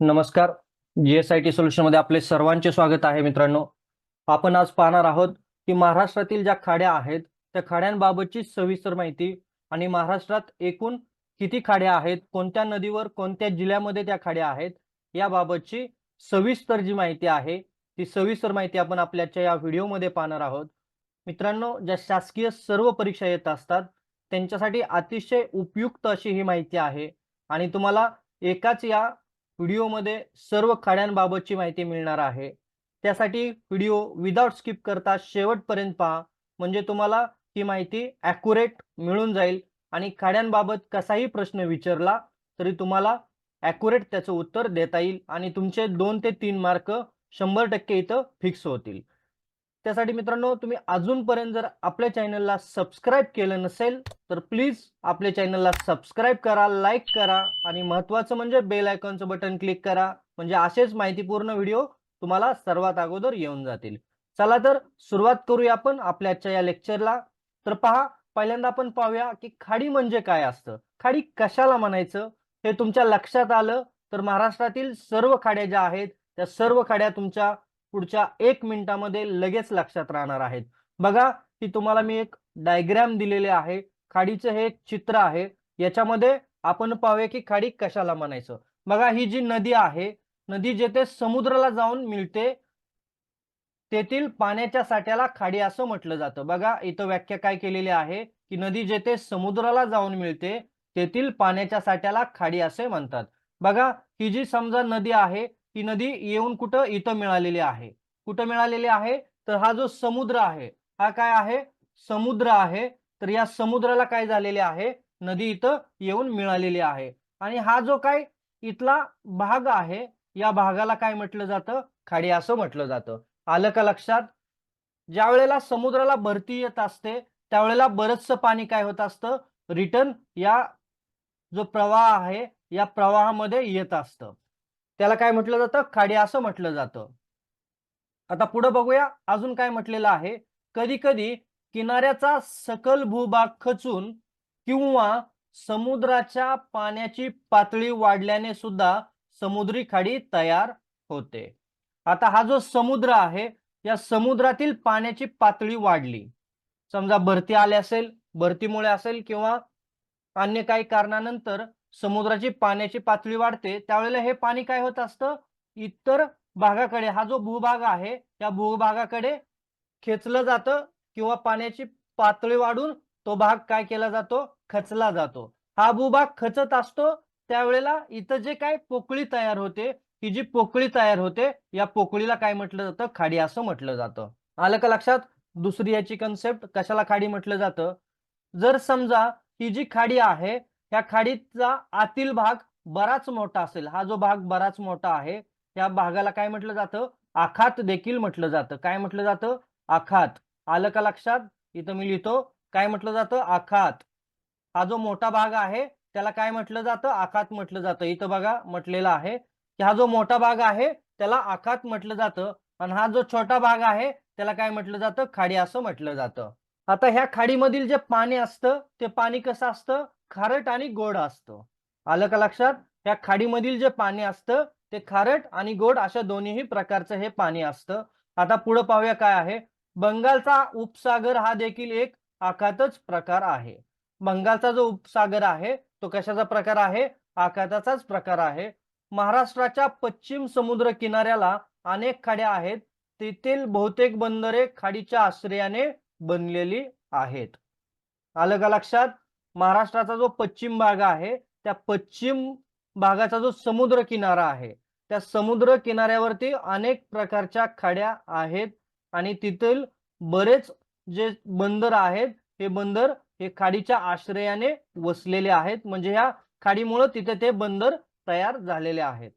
नमस्कार. जीएसआयटी सोल्युशनमध्ये आपले सर्वांचे स्वागत आहे मित्रांनो. आपण आज पाहणार आहोत की महाराष्ट्रातील ज्या खाड्या आहेत त्या खाड्यांबाबतची सविस्तर माहिती आणि महाराष्ट्रात एकूण किती खाड्या आहेत कोणत्या नदीवर कोणत्या जिल्ह्यामध्ये त्या खाड्या आहेत याबाबतची सविस्तर जी माहिती आहे ती सविस्तर माहिती आपण आपल्याच्या या व्हिडिओमध्ये पाहणार आहोत. मित्रांनो ज्या शासकीय सर्व परीक्षा येत असतात त्यांच्यासाठी अतिशय उपयुक्त अशी ही माहिती आहे. आणि तुम्हाला एकाच या व्हिडिओमध्ये सर्व खाड्यांबाबतची माहिती मिळणार आहे. त्यासाठी व्हिडिओ विदाउट स्किप करता शेवटपर्यंत पहा. म्हणजे तुम्हाला ही माहिती ॲक्युरेट मिळून जाईल आणि खाड्यांबाबत कसाही प्रश्न विचारला तरी तुम्हाला ॲक्युरेट त्याचं उत्तर देता येईल आणि तुमचे दोन ते तीन मार्क शंभर टक्के इथं फिक्स होतील. त्यासाठी मित्रांनो तुम्ही अजूनपर्यंत जर आपल्या चॅनलला सबस्क्राईब केलं नसेल तर प्लीज आपल्या चॅनलला सबस्क्राईब करा लाईक करा आणि महत्वाचं म्हणजे बेल आयकॉनचं बटन क्लिक करा. म्हणजे असेच माहितीपूर्ण व्हिडिओ तुम्हाला सर्वात अगोदर येऊन जातील. चला तर सुरुवात करूया आपण आपल्या आजच्या या लेक्चरला. तर पहा पहिल्यांदा आपण पाहूया की खाडी म्हणजे काय असतं? खाडी कशाला म्हणायचं? हे तुमच्या लक्षात आलं तर महाराष्ट्रातील सर्व खाड्या ज्या आहेत त्या सर्व खाड्या तुमच्या पुढच्या एक मिनिटामध्ये लगेच लक्षात राहणार आहेत. बघा की तुम्हाला मी एक डायग्रॅम दिलेले आहे. खाडीचं हे एक चित्र आहे. याच्यामध्ये आपण पाहूया की खाडी कशाला म्हणायचं. बघा ही जी नदी आहे नदी जेथे समुद्राला जाऊन मिळते तेथील पाण्याच्या साठ्याला खाडी असं म्हटलं जातं. बघा इथं व्याख्या काय केलेली आहे की नदी जेथे समुद्राला जाऊन मिळते तेथील पाण्याच्या साठ्याला खाडी असे म्हणतात. बघा ही जी समजा नदी आहे ही नदी येऊन कुठं इथं मिळालेली आहे. कुठं मिळालेली आहे? तर हा जो समुद्र आहे हा काय आहे? समुद्र आहे. तर या समुद्राला काय झालेले आहे? नदी इथं येऊन मिळालेली आहे. आणि हा जो काय इथला भाग आहे या भागाला काय म्हटलं जातं? खाडी असं म्हटलं जातं. आलं का लक्षात? ज्या वेळेला समुद्राला भरती येत असते त्यावेळेला बरचसं पाणी काय होत असतं? रिटर्न या जो प्रवाह आहे या प्रवाहामध्ये येत असतं. त्याला काय म्हटलं जातं? खाडी असं म्हटलं जातं. आता पुढे बघूया अजून काय म्हटलेलं आहे? कधी कधी किनाऱ्याचा सकल भूभाग खचून किंवा समुद्राच्या पाण्याची पातळी वाढल्याने सुद्धा समुद्री खाडी तयार होते. आता हा जो समुद्र आहे या समुद्रातील पाण्याची पातळी वाढली. समजा भरती आली असेल भरतीमुळे असेल किंवा अन्य काही कारणानंतर समुद्राची पाण्याची पातळी वाढते त्यावेळेला हे पाणी काय होत असतं? इतर भागाकडे हा जो भूभाग आहे या भूभागाकडे खेचलं जातं किंवा पाण्याची पातळी वाढून तो भाग काय केला जातो? खचला जातो. हा भूभाग खचत असतो त्यावेळेला इथं जे काय पोकळी तयार होते ही जी पोकळी तयार होते या पोकळीला काय म्हटलं जातं? खाडी असं म्हटलं जातं. आलं का लक्षात? दुसरी याची कन्सेप्ट कशाला खाडी म्हटलं जातं? जर समजा ही जी खाडी आहे या खाडीचा आतील भाग बराच मोठा असेल. हा जो भाग बराच मोठा आहे त्या भागाला काय म्हटलं जातं? आखात देखील म्हटलं जातं. काय म्हटलं जातं? आखात. आलं का लक्षात? इथं मी लिहितो. काय म्हटलं जातं? आखात. हा जो मोठा भाग आहे त्याला काय म्हटलं जातं? आखात म्हटलं जातं. इथं बघा म्हटलेलं आहे की हा जो मोठा भाग आहे त्याला आखात म्हटलं जातं. आणि हा जो छोटा भाग आहे त्याला काय म्हटलं जातं? खाडी असं म्हटलं जातं. आता ह्या खाडीमधील जे पाणी असतं ते पाणी कसं असतं? खारट आणि गोड असतं. आलं का लक्षात? ह्या खाडीमधील जे पाणी असतं ते खारट आणि गोड अशा दोन्हीही प्रकारचं हे पाणी असतं. आता पुढे पाहूया काय आहे. बंगालचा उपसागर हा देखील एक आखातच प्रकार आहे. बंगालचा जो उपसागर आहे तो कशाचा प्रकार आहे? आखाताचाच प्रकार आहे. महाराष्ट्राच्या पश्चिम समुद्र किनाऱ्याला अनेक खाड्या आहेत. तेथील बहुतेक बंदरे खाडीच्या आश्रयाने बनलेली आहेत. आलं का लक्षात? महाराष्ट्राचा जो पश्चिम भाग आहे त्या पश्चिम भागाचा जो समुद्र किनारा आहे त्या समुद्र किनाऱ्यावरती अनेक प्रकारच्या खाड्या आहेत आणि तिथील बरेच जे बंदर आहेत हे बंदर हे खाडीच्या आश्रयाने वसलेले आहेत. म्हणजे ह्या खाडीमुळे तिथे ते बंदर तयार झालेले आहेत.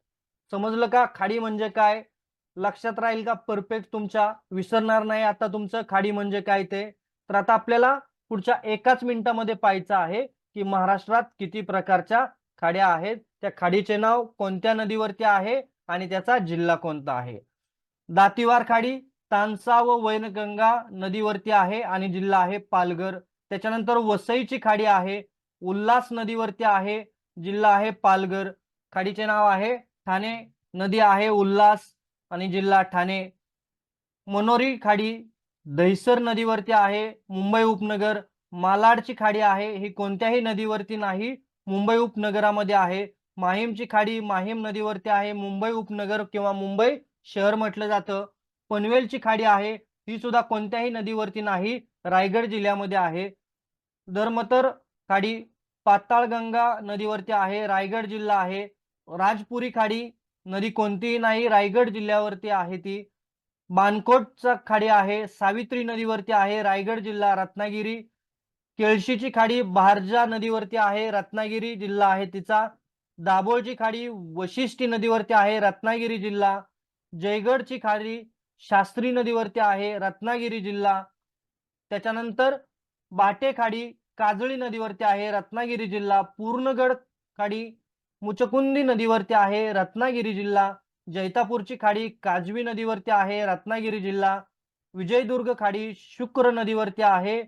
समजलं का? खाडी म्हणजे काय? लक्षात राहील का? परफेक्ट तुमच्या विसरणार नाही आता तुमचं खाडी म्हणजे काय ते? तर आता आपल्याला पुढच्या एकाच मिनिटामध्ये पाहायचं आहे की महाराष्ट्रात किती प्रकारच्या खाड्या आहेत? त्या खाडीचे नाव कोणत्या नदीवरती आहे? आणि त्याचा जिल्हा कोणता आहे? दातीवार खाडी तानसा व वैनगंगा नदीवरती आहे आणि जिल्हा आहे पालघर. त्याच्यानंतर वसईची खाडी आहे उल्हास नदीवरती आहे जिल्हा आहे पालघर. खाडीचे नाव आहे ठाणे नदी आहे उल्हास आणि जिल्हा ठाणे. मनोरी खाडी दहिसर नदीवरती आहे मुंबई उपनगर. मालाडची खाडी आहे ही कोणत्याही नदीवरती नाही मुंबई उपनगरामध्ये आहे. माहीमची खाडी माहीम नदीवरती आहे मुंबई उपनगर किंवा मुंबई शहर म्हटलं जातं. पनवेलची खाडी आहे ही सुद्धा कोणत्याही नदीवरती नाही रायगड जिल्ह्यामध्ये आहे. धर्मतर खाडी पाताळगंगा नदीवरती आहे रायगड जिल्हा आहे. राजपुरी खाडी नदी कोणतीही नाही रायगड जिल्ह्यावरती आहे ती. बानकोटचा खाडी आहे सावित्री नदीवरती आहे रायगड जिल्हा रत्नागिरी. केळशीची खाडी भारजा नदीवरती आहे रत्नागिरी जिल्हा आहे तिचा. दाभोळची खाडी वशिष्ठी नदीवरती आहे रत्नागिरी जिल्हा. जयगडची खाडी शास्त्री नदीवरती आहे रत्नागिरी जिल्हा. त्याच्यानंतर बाटे खाडी काजळी नदीवरती आहे रत्नागिरी जिल्हा. पूर्णगड खाडी मुचकुंदी नदीवरती आहे रत्नागिरी जिल्हा. जैतापूरची खाडी काजवी नदीवरती आहे रत्नागिरी जिल्हा. विजयदुर्ग खाडी शुक्र नदीवरती आहे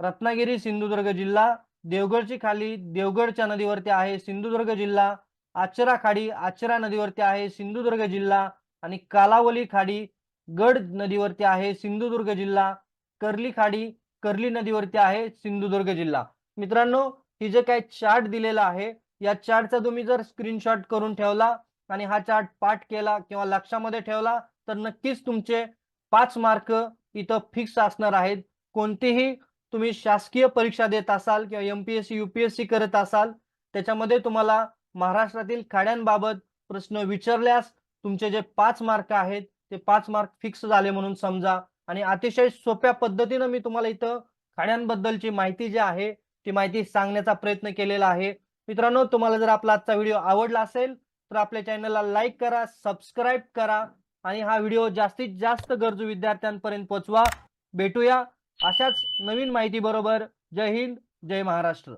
रत्नागिरी सिंधुदुर्ग जिल्हा. देवगडची खाली देवगडच्या नदीवरती आहे सिंधुदुर्ग जिल्हा. आचरा खाडी आचरा नदीवरती आहे सिंधुदुर्ग जिल्हा. आणि कालावली खाडी गड नदीवरती आहे सिंधुदुर्ग जिल्हा. कर्ली खाडी कर्ली नदीवरती आहे सिंधुदुर्ग जिल्हा. मित्रांनो ही जे काही चार्ट दिलेला आहे या चार्टचा तुम्ही जर स्क्रीनशॉट करून ठेवला आणि हा चार्ट पाठ केला किंवा लक्षामध्ये ठेवला तर नक्कीच तुमचे पाच मार्क इथं फिक्स असणार आहेत. कोणतीही तुम्ही शासकीय परीक्षा देत असाल किंवा एमपीएससी युपीएससी करत असाल त्याच्यामध्ये तुम्हाला महाराष्ट्रातील खाड्यांबाबत प्रश्न विचारल्यास तुमचे जे पाच मार्क आहेत ते पाच मार्क फिक्स झाले म्हणून समजा. आणि अतिशय सोप्या पद्धतीनं मी तुम्हाला इथं खाड्यांबद्दलची माहिती जी आहे ती माहिती सांगण्याचा प्रयत्न केलेला आहे. मित्रांनो तुम्हाला जर आपला आजचा व्हिडिओ आवडला असेल तर आपल्या चॅनलला लाईक करा सबस्क्राईब करा आणि हा व्हिडिओ जास्तीत जास्त गरजू विद्यार्थ्यांपर्यंत पोहोचवा. भेटूया अशाच नवीन माहिती बरोबर जय हिंद जय महाराष्ट्र.